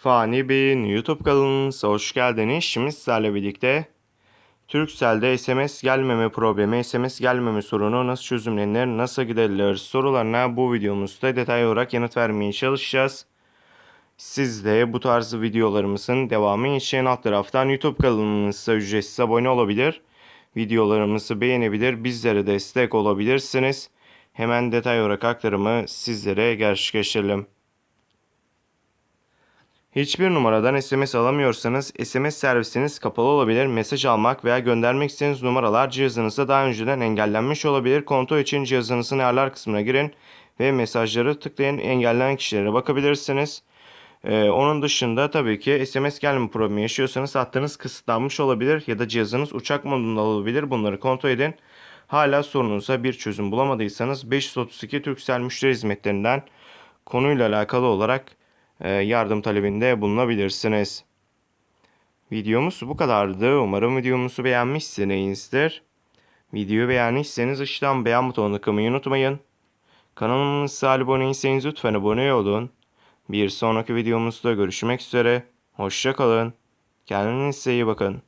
Fani Bey'in YouTube kanalınıza hoş geldiniz. Şimdi sizlerle birlikte Turkcell'de SMS gelmeme problemi, SMS gelmeme sorunu nasıl çözümlenir, nasıl giderilir sorularına bu videomuzda detaylı olarak yanıt vermeye çalışacağız. Siz de bu tarz videolarımızın devamı için alt taraftan YouTube kanalımıza ücretsiz abone olabilir. Videolarımızı beğenebilir, bizlere destek olabilirsiniz. Hemen detay olarak aktarımı sizlere gerçekleştirelim. Hiçbir numaradan SMS alamıyorsanız SMS servisiniz kapalı olabilir. Mesaj almak veya göndermek istediğiniz numaralar cihazınızda daha önceden engellenmiş olabilir. Kontrol için cihazınızın ayarlar kısmına girin ve mesajları tıklayın. Engellenen kişilere bakabilirsiniz. Ee, onun dışında tabii ki SMS gelme problemi yaşıyorsanız hattınız kısıtlanmış olabilir ya da cihazınız uçak modunda olabilir. Bunları kontrol edin. Hala sorunuza bir çözüm bulamadıysanız 532 Turkcell müşteri hizmetlerinden konuyla alakalı olarak yardım talebinde bulunabilirsiniz. Videomuz bu kadardı. Umarım videomuzu beğenmişsinizdir. Videoyu beğendiyseniz aşağıdan beğen butonuna tıklamayı unutmayın. Kanalımıza abone değilseniz lütfen abone olun. Bir sonraki videomuzda görüşmek üzere. Hoşça kalın. Kendinize iyi bakın.